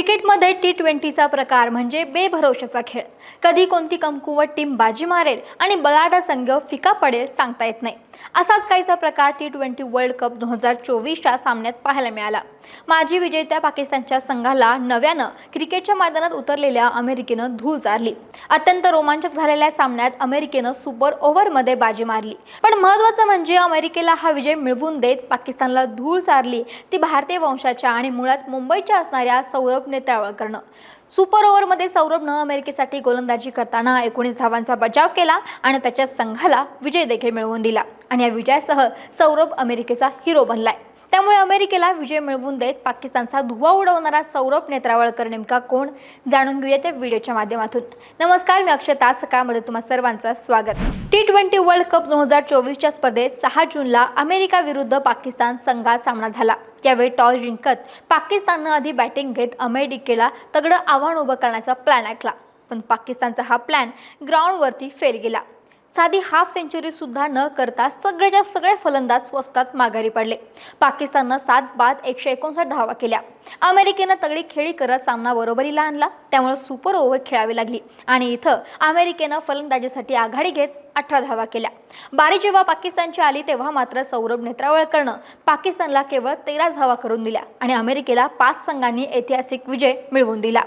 क्रिकेटमध्ये टी ट्वेंटीचा प्रकार म्हणजे बेभरोशाचा खेळ. कधी कोणती कमकुवत टीम बाजी मारेल आणि बलाढा संघ फिका पडेल सांगता येत नाही. असाच काहीसा प्रकार टी ट्वेंटी वर्ल्ड कप दोन हजार चोवीसच्या सामन्यात पाहायला मिळाला. माजी विजेत्या पाकिस्तानच्या संघाला नव्यानं क्रिकेटच्या मैदानात उतरलेल्या अमेरिकेनं धूळ चारली. अत्यंत रोमांचक झालेल्या सामन्यात अमेरिकेनं सुपर ओव्हरमध्ये बाजी मारली. पण महत्त्वाचं म्हणजे अमेरिकेला हा विजय मिळवून देत पाकिस्तानला धूळ चारली. ती भारतीय वंशाच्या आणि मुळात मुंबईच्या असणाऱ्या सौरभ नेत्रावळकरनं सुपर ओव्हरमध्ये सौरभनं अमेरिकेसाठी गोलंदाजी करताना एकोणीस धावांचा बचाव केला आणि त्याच्या संघाला विजय देखील मिळवून दिला. आणि या विजयासह सौरभ अमेरिकेचा हिरो बनलाय. त्यामुळे अमेरिकेला विजय मिळवून देत पाकिस्तानचा धुवा उडवणारा सौरभ नेत्रावळकर नेमका कोण? जाणून घेऊया त्या व्हिडिओच्या माध्यमातून. नमस्कार मी अक्षता. सकाळमध्ये तुम्हा सर्वांचं स्वागत. टी ट्वेंटी वर्ल्ड कप दोन हजार चोवीसच्या स्पर्धेत सहा जूनला अमेरिका विरुद्ध पाकिस्तान संघात सामना झाला. यावेळी टॉस जिंकत पाकिस्ताननं आधी बॅटिंग घेत अमेरिकेला तगडं आव्हान उभं करण्याचा प्लॅन ऐकला. पण पाकिस्तानचा हा प्लॅन ग्राउंडवरती फेल गेला. साधी हाफ सेंचुरी सुद्धा न करता सगळेच्या सगळे फलंदाज स्वस्तात माघारी पडले. पाकिस्ताननं सात बाद एकशे एकोणसाठ धावा केल्या. अमेरिकेनं तगडी खेळी करत सामना बरोबरीला आणला. त्यामुळे सुपर ओव्हर खेळावी लागली. आणि इथं अमेरिकेनं फलंदाजीसाठी आघाडी घेत अठरा धावा केल्या. बारी जेव्हा पाकिस्तानची आली तेव्हा मात्र सौरभ नेत्रावळकरनं पाकिस्तानला केवळ तेरा धावा करून दिल्या आणि अमेरिकेला पाच संघांनी ऐतिहासिक विजय मिळवून दिला.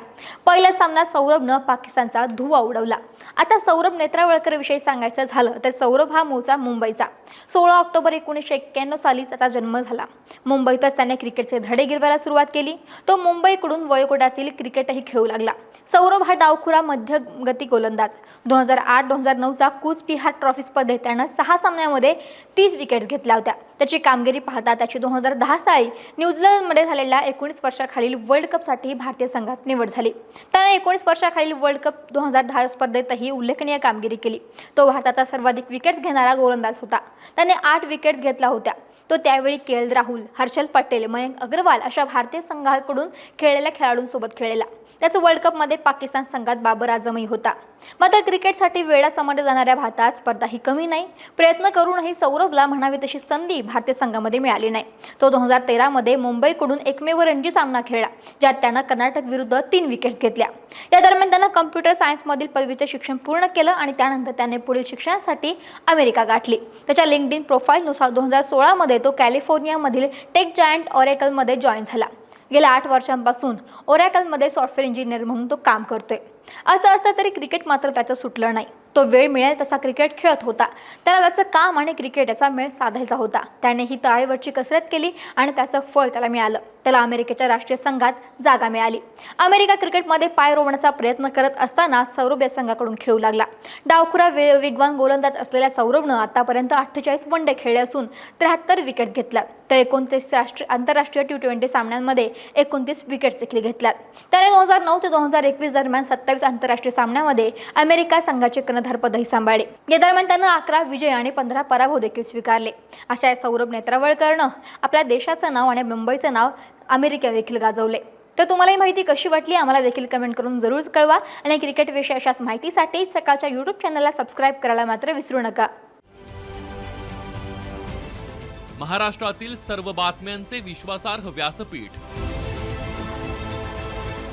पहिला सामना सौरभनं पाकिस्तानचा धुवा उडवला. आता सौरभ नेत्रावळकर विषयी सांगायचं झालं तर सौरभ हा मूळचा मुंबईचा. सोळा ऑक्टोबर एकोणीसशे एक्क्याण्णव साली त्याचा जन्म झाला. मुंबईतच त्याने क्रिकेटचे धडे गिरवायला सुरुवात केली. तो मुंबईकडून वयोगटातील क्रिकेटही खेळू लागला. सौरभ हा डावखुरा मध्य गती गोलंदाज. दोन हजार आठ दोन हजार नऊचा कूच बिहार ट्रॉफी स्पर्धेत त्यानं सहा सामन्यामध्ये तीस विकेट्स घेतल्या होत्या. त्याची कामगिरी पाहता त्याची दोन हजार दहा साली न्यूझीलंडमध्ये झालेल्या एकोणीस वर्षाखालील वर्ल्ड कपसाठी भारतीय संघात निवड झाली. त्यानं एकोणीस वर्षाखालील वर्ल्ड कप दोन हजार दहा स्पर्धेतही उल्लेखनीय कामगिरी केली. तो भारताचा सर्वाधिक विकेट्स घेणारा गोलंदाज होता. त्याने आठ विकेट्स घेतल्या होत्या. तो त्यावेळी के एल राहुल हर्षल पटेल मयंक अग्रवाल अशा भारतीय संघाकडून खेळलेल्या खेळाडूंसोबत खेळलेला त्याचं वर्ल्ड कपमध्ये पाकिस्तान संघात बाबर आजमही होता. मात्र क्रिकेटसाठी वेळा समजल्या जाणाऱ्या भारतात स्पर्धा ही कमी नाही. प्रयत्न करूनही सौरभला म्हणावी तशी संधी भारतीय संघामध्ये मिळाली नाही. तो दोन हजार तेरामध्ये मुंबईकडून एकमेव रणजी सामना खेळला ज्यात त्यानं कर्नाटक विरुद्ध तीन विकेट्स घेतल्या. या दरम्यान त्यानं कम्प्युटर सायन्समधील पदवीचं शिक्षण पूर्ण केलं आणि त्यानंतर त्याने पुढील शिक्षणासाठी अमेरिका गाठली. त्याच्या लिंक्ड इन प्रोफाईलनुसार दोन हजार सोळामध्ये तो कॅलिफोर्नियामधील टेक जायंट ऑरेकलमध्ये जॉईन झाला. गेल्या आठ वर्षांपासून ओरॅकलमध्ये सॉफ्टवेअर इंजिनियर म्हणून तो काम करतोय. असं असतं तरी क्रिकेट मात्र त्याचं सुटलं नाही. तो वेळ मिळेल तसा क्रिकेट खेळत होता. त्याला त्याचं काम आणि क्रिकेट याचा मेळ साधायचा होता. त्याने ही ताळेवरची कसरत केली आणि त्याचं फळ त्याला मिळालं. त्याला अमेरिकेच्या राष्ट्रीय संघात जागा मिळाली. अमेरिका क्रिकेटमध्ये पाय रोवण्याचा प्रयत्न करत असताना सौरभ या संघाकडून खेळू लागला. डावखुरा वे वेगवान गोलंदाज असलेल्या सौरभनं आतापर्यंत अठ्ठेचाळीस वन डे खेळले असून त्र्याहत्तर विकेट्स घेतल्यात. तर एकोणतीस राष्ट्रीय आंतरराष्ट्रीय टी ट्वेंटी सामन्यांमध्ये एकोणतीस विकेट्स देखील घेतल्यात. त्याने दोन हजार नऊ ते दोन हजार एकवीस दरम्यान सत्ता सत्तावीस आंतरराष्ट्रीय सामन्यामध्ये अमेरिका संघाचे कर्णधारपदही सांभाळले. या दरम्यान त्यानं अकरा विजय आणि पंधरा पराभव देखील स्वीकारले. अशा या सौरभ नेत्रावळकरनं आपल्या देशाचं नाव आणि मुंबईचं नाव अमेरिका देखील गाजवले. तर तुम्हाला ही माहिती कशी वाटली आम्हाला देखील कमेंट करून जरूर कळवा आणि क्रिकेटविषयी अशाच माहितीसाठी सकाळच्या यूट्यूब चॅनलला सबस्क्राईब करायला मात्र विसरू नका. महाराष्ट्रातील सर्व बातम्यांचे विश्वासार्ह व्यासपीठ